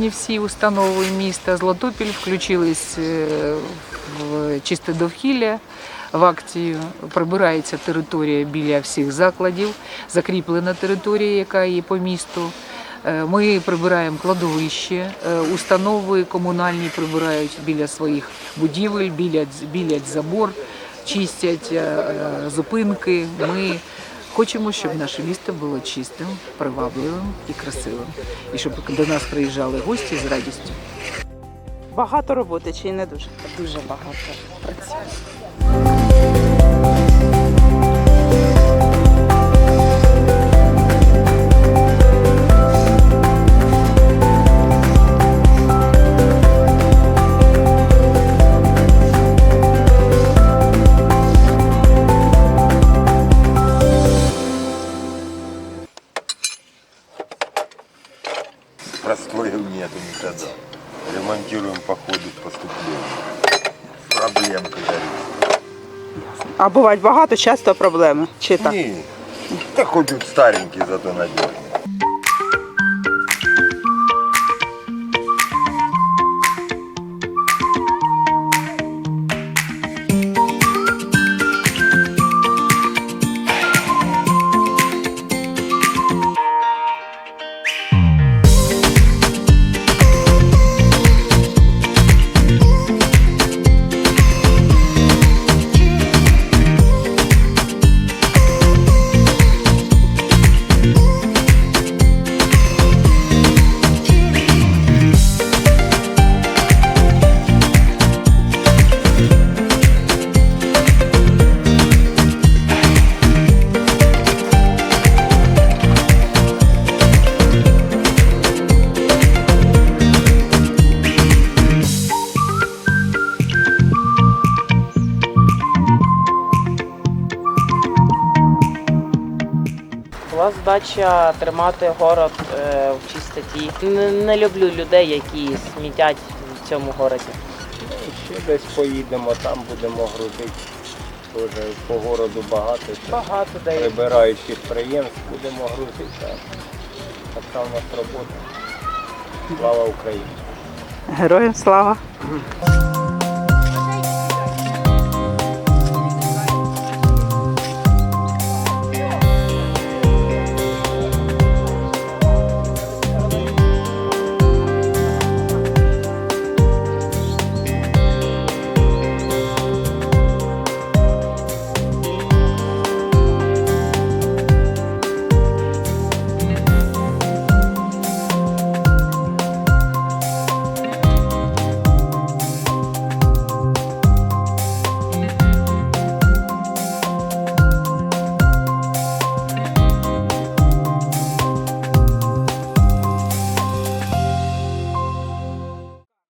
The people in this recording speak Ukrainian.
Сьогодні всі установи міста Златопіль включились е, в чисте довкілля. В акцію прибирається територія біля всіх закладів, закріплена територія, яка є по місту. Е, Ми прибираємо кладовище, е, установи комунальні прибирають біля своїх будівель, білять, білять забор, чистять зупинки. Ми хочемо, щоб наше місто було чистим, привабливим і красивим. І щоб до нас приїжджали гості з радістю. Багато роботи чи не дуже? Дуже багато працює. Простоев нету никогда. Ремонтируем по ходу поступления. Проблем, как говорится. А бувають багато, часто проблеми. Чи так? Ні. да хоч старенький, зато надежный. У вас задача тримати город е, в чистоті. Не, не люблю людей, які смітять в цьому городі. Ще десь поїдемо, там будемо грузити. Тоже по городу багато. Багато де Прибирають підприємств, будемо грузити. Така в нас робота. Слава Україні! Героям слава!